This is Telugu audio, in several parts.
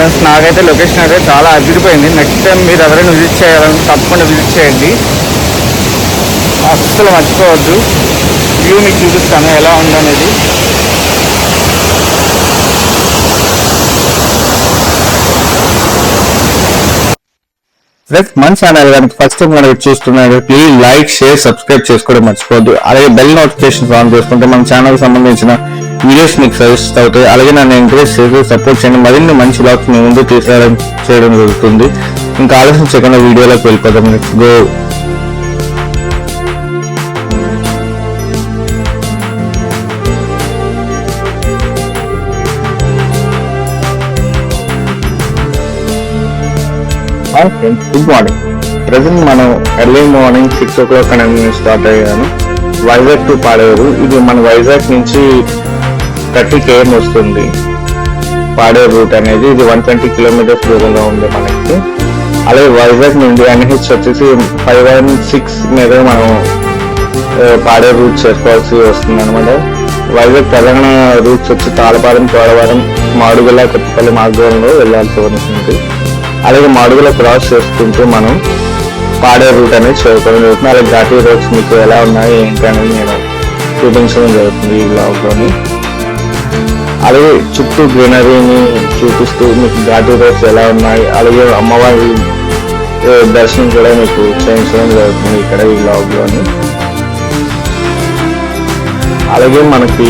ఫ్రెండ్స్ నాకైతే లొకేషన్ అయితే చాలా అదిరిపోయింది. నెక్స్ట్ టైం మీరు ఎవరైనా విజిట్ చేయాలని తప్పకుండా విజిట్ చేయండి. అస్సలు మర్చిపోవద్దు. వ్యూ మీకు చూపిస్తాను ఎలా ఉందనేది. ఫ్రెండ్స్ మన ఛానల్ కనుక ఫస్ట్ టైం కనుక చూస్తున్నారు ప్లీజ్ లైక్ షేర్ సబ్స్క్రైబ్ చేసుకోవడం మర్చిపోవద్దు. అలాగే బెల్ నోటిఫికేషన్స్ ఆన్ చేసుకుంటే మన ఛానల్ సంబంధించిన వీడియోస్ మీకు సజెస్ట్ అవుతాయి. అలాగే నన్ను ఎంకరేజ్ చేసి సపోర్ట్ చేయండి. మరిన్ని మంచి బ్లాగ్స్ మీ ముందు తీసుకురావడం చేయడం జరుగుతుంది. ఇంకా ఆలోచన చేయకుండా వీడియోలోకి వెళ్ళిపోతాం next go hi friends good morning present మనం early morning six o'clock అనేది స్టార్ట్ అయ్యాను. వైజాగ్ టు పాడేరు ఇది మన వైజాగ్ నుంచి థర్టీ కేఎం వస్తుంది. పాడే రూట్ అనేది ఇది వన్ ట్వంటీ కిలోమీటర్స్ దూరంలో ఉంది మనకి. అలాగే వైజాగ్ నుండి ఎన్హెచ్ వచ్చేసి ఫైవ్ వన్ సిక్స్ మీద మనం పాడే రూట్ చేసుకోవాల్సి వస్తుంది అనమాట వైజాగ్ తెలంగాణ రూట్స్ వచ్చి తాళపాలెం కోడవరం మాడుగుల కొత్తపల్లి మార్గంలో వెళ్ళాల్సి ఉంటుంది అలాగే మాడుగుల క్రాస్ చేసుకుంటూ మనం పాడే రూట్ అనేది చేరుకోవడం జరుగుతుంది. అలాగే ఘాటీ రోడ్స్ మీకు ఎలా ఉన్నాయి ఏంటి అనేది నేను చూపించడం జరుగుతుంది ఈ బ్లాగ్లోని అలాగే చుట్టూ గ్రీనరీని చూపిస్తూ మీకు ఘాటు రోడ్స్ ఎలా ఉన్నాయి? అలాగే అమ్మవారి దర్శనం కూడా మీకు చేయించడం జరుగుతుంది ఇక్కడ ఈ లాగ్లోని అలాగే మనకి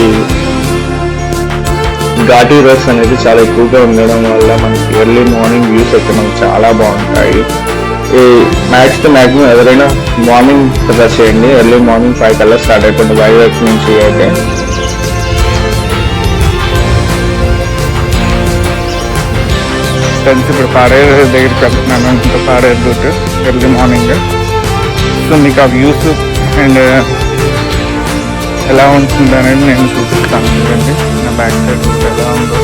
ఘాటీ రోడ్స్ అనేది చాలా ఎక్కువగా ఉండడం వల్ల మనకి ఎర్లీ మార్నింగ్ వ్యూస్ అయితే మనకి చాలా బాగుంటాయి. ఈ మ్యాక్స్ టు మ్యాక్సిమం ఎవరైనా మార్నింగ్ కదా చేయండి. ఎర్లీ మార్నింగ్ ఫైవ్ కల్లా స్టార్ట్ అయిపోయింది వైజాగ్ నుంచి అయితే. ఫ్రెండ్స్ ఇప్పుడు పాడేరు దగ్గరికి వెళ్తున్నాను. ఇంకా Paderu route early morning. So మీకు ఆ వ్యూస్ అండ్ ఎలా ఉంటుంది అనేది నేను చూపిస్తాను ఎందుకంటే నా బ్యాక్ సైడ్ ఎలా ఉందో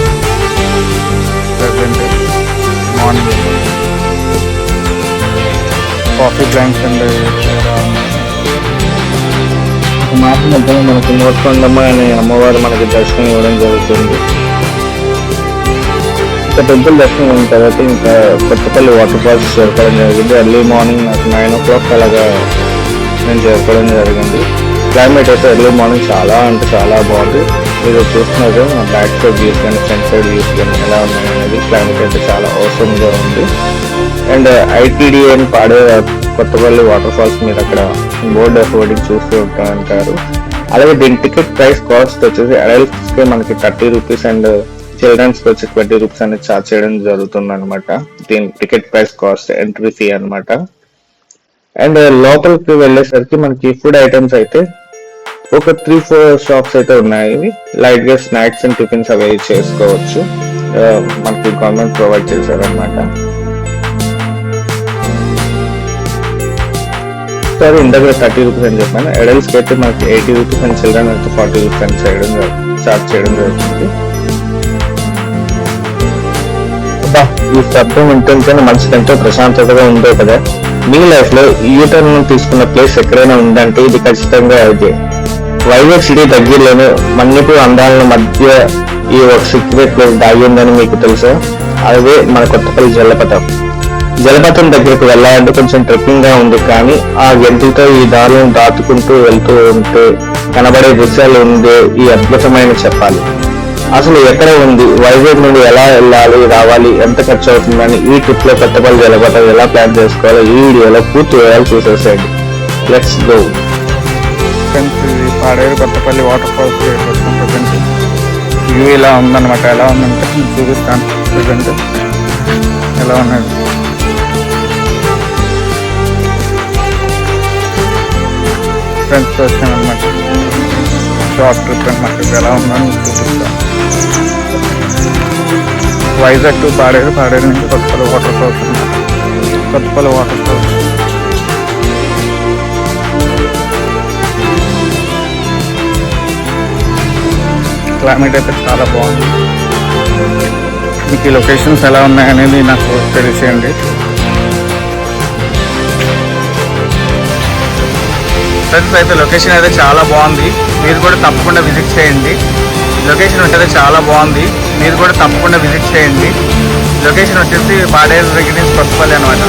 present morning coffee plants and మాట మధ్యలో మనకి నోట్కొండమ్మ అనే అమ్మవారు మనకి దర్శనం ఇవ్వడం జరుగుతుంది. ఇంకా టెంపుల్ దర్శనం అయిన తర్వాత ఇంకా కొత్తపల్లి వాటర్ ఫాల్స్ చేరుకోవడం జరిగింది. ఎర్లీ మార్నింగ్ నాకు నైన్ ఓ క్లాక్ అలాగా నేను చేరుకోవడం జరిగింది. క్లైమేట్ అయితే ఎర్లీ మార్నింగ్ చాలా అంటే చాలా బాగుంది. మీరు చూస్తున్నారు బ్యాక్ సైడ్ వ్యూస్ కానీ ఫ్రంట్ సైడ్ వ్యూస్ కానీ ఎలా ఉన్నాయి అనేది. క్లైమేట్ అయితే చాలా అవసరంగా ఉంది. అండ్ ఐటీడీ అని పాడే కొత్తపల్లి వాటర్ ఫాల్స్ మీరు అక్కడ బోర్డు హోర్డింగ్ చూస్తూ ఉంటారు అలాగే దీని టికెట్ ప్రైస్ కాస్ట్ వచ్చేసి అడల్ట్స్కి మనకి థర్టీ రూపీస్ అండ్ చిల్డ్రన్స్ వచ్చి ట్వంటీ రూపీస్ అనేది చార్జ్ చేయడం జరుగుతుంది అనమాట దీని ticket price cost entry fee అనమాట అండ్ లోపలికి వెళ్ళేసరికి మనకి ఫుడ్ ఐటమ్స్ అయితే ఒక త్రీ ఫోర్ షాప్స్ అయితే ఉన్నాయి. లైట్గా స్నాక్స్ అండ్ టిఫిన్స్ అవి చేసుకోవచ్చు. మనకి గవర్నమెంట్ ప్రొవైడ్ చేశారనమాట సార్ ఇందాక థర్టీ రూపీస్ అని చెప్పాను. అడల్ట్స్ అయితే మనకి ఎయిటీ రూపీస్ అండ్ చిల్డ్రన్ అయితే ఫార్టీ రూపీస్ అని చేయడం చార్జ్ చేయడం జరుగుతుంది. ఈ శబ్దం వింటుంటేనే మనసుకి ఎంతో ప్రశాంతతగా ఉందో కదా. మీ లైఫ్లో యూటర్న్ తీసుకున్న ప్లేస్ ఎక్కడైనా ఉందంటే ఇది ఖచ్చితంగా అయితే వైజాగ్ సిటీ దగ్గరలోనే మన్నిపు అందాల మధ్య ఈ ఒక సీక్రెట్ ప్లేస్ దాగిందని మీకు తెలుసా. అదే మన కొత్తపల్లి జలపాతం జలపాతం దగ్గరకు వెళ్ళాలంటే కొంచెం ట్రెక్కింగ్గా ఉంది కానీ ఆ గంటలతో ఈ దారులను దాటుకుంటూ వెళ్తూ ఉంటే కనబడే దృశ్యాలు ఉండే ఈ అద్భుతమైన చెప్పాలి. అసలు ఎక్కడ ఉంది? వైజాగ్ నుండి ఎలా వెళ్ళాలి రావాలి ఎంత ఖర్చు అవుతుందని ఈ ట్రిప్లో కొత్తపల్లి జలపాతం ఎలా ప్లాన్ చేసుకోవాలో ఈ వీడియోలో పూర్తి వివరాలు చూసేసేయండి. లెట్స్ గో ఫ్రెండ్స్ ఇది Paderu Kothapalli water falls present view ఇలా ఉందన్నమాట. ఎలా ఉందంటే నేను చూపిస్తాను. ప్రజెంట్ ఎలా ఉన్నది? ఫ్రెండ్స్ వచ్చాను అనమాట షార్ట్ ట్రిప్ అనమాట ఇది ఎలా ఉందని చూపిస్తాను వైజాగ్ టు పాడేరు పాడేరు నుంచి కొత్తపల్లి వాటర్ ఫాల్స్ అనమాట కొత్తపల్లి వాటర్ ఫాల్స్ క్లైమేట్ అయితే చాలా బాగుంది మీకు ఈ లొకేషన్స్ ఎలా ఉన్నాయనేది నాకు తెలిసేయండి ఫ్రెండ్స్ అయితే లొకేషన్ అయితే చాలా బాగుంది. మీరు కూడా తప్పకుండా విజిట్ చేయండి. లొకేషన్ వచ్చేది చాలా బాగుంది. మీరు కూడా తప్పకుండా విజిట్ చేయండి. లొకేషన్ వచ్చేసి పాడేరు దగ్గర నుంచి కొత్తపల్లి అనమాట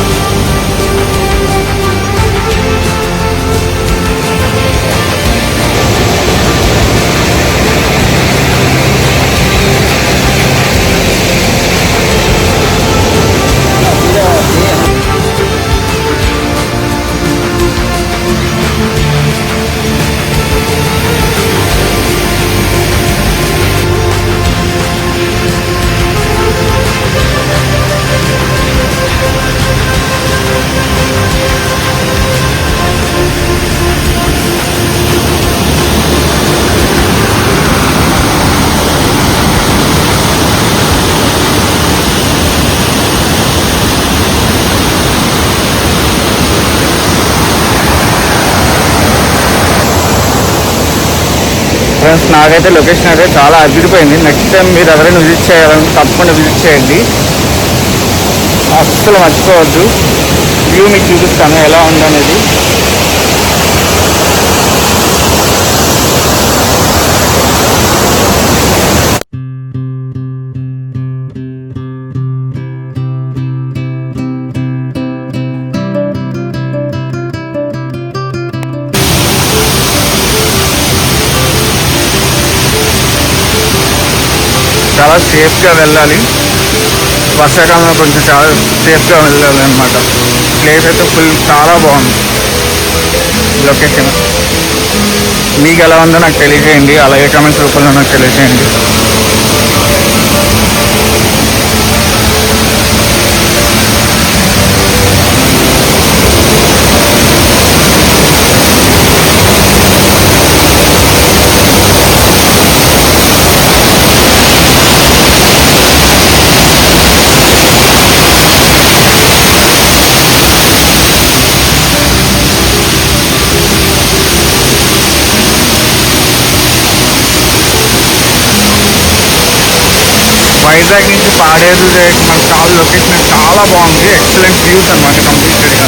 ఫ్రెండ్స్ నాకైతే లొకేషన్ అయితే చాలా అదిరిపోయింది. నెక్స్ట్ టైం మీరు ఎవరైనా విజిట్ చేయాలని తప్పకుండా విజిట్ చేయండి. అస్సలు మర్చిపోవద్దు. వ్యూ మీకు చూపిస్తాను ఎలా ఉందనేది. చాలా సేఫ్గా వెళ్ళాలి. వర్షాకాలంలో కొంచెం చాలా సేఫ్గా వెళ్ళాలి అనమాట ప్లేస్ అయితే ఫుల్ చాలా బాగుంది. లొకేషన్. మీకు ఎలా ఉందో నాకు తెలియజేయండి. అలాగే కమెంట్స్ రూపంలో నాకు తెలియజేయండి. వైజాగ్ నుంచి పాడేరు మనకు చాలా లొకేషన్ చాలా బాగుంది. ఎక్సలెంట్ వ్యూస్ అనమాట కంప్లీటెడ్గా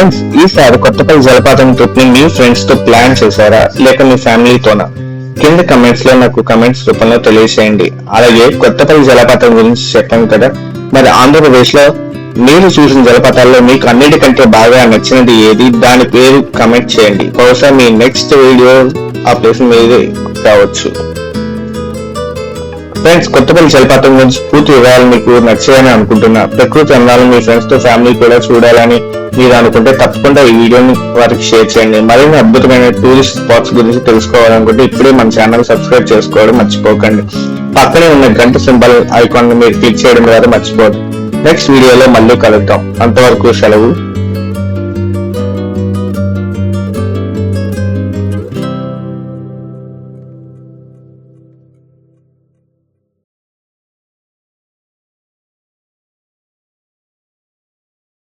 ఫ్రెండ్స్ ఈసారి కొత్తపల్లి జలపాతం ట్రిప్ని మీ ఫ్రెండ్స్తో ప్లాన్ చేశారా? లేక మీ ఫ్యామిలీతోనా కింద కమెంట్స్లో నాకు కమెంట్స్ రూపంలో తెలియజేయండి అలాగే కొత్తపల్లి జలపాతం గురించి చెప్పాను కదా మరి ఆంధ్రప్రదేశ్లో మీరు చూసిన జలపాతాల్లో మీకు అన్నిటికంటే బాగా నచ్చినది ఏది? దాని పేరు కమెంట్ చేయండి. బహుశా మీ నెక్స్ట్ వీడియో ఆ ప్లేస్ మీదే కావచ్చు ఫ్రెండ్స్ కొత్తపల్లి జలపాతం గురించి పూర్తి వివరాలు మీకు నచ్చాయని అనుకుంటున్నా. ప్రకృతి అందాలను మీ ఫ్రెండ్స్తో ఫ్యామిలీ కూడా చూడాలని మీరు అనుకుంటే తప్పకుండా ఈ వీడియోని వారికి షేర్ చేయండి. మరిన్ని అద్భుతమైన టూరిస్ట్ స్పాట్స్ గురించి తెలుసుకోవాలనుకుంటే ఇప్పుడే మన ఛానల్ సబ్స్క్రైబ్ చేసుకోవడం మర్చిపోకండి. పక్కనే ఉన్న గంట సింబల్ ఐకాన్ మీరు క్లిక్ చేయడం ద్వారా మర్చిపోదు నెక్స్ట్ వీడియోలో మళ్ళీ కలుద్దాం. అంతవరకు సెలవు.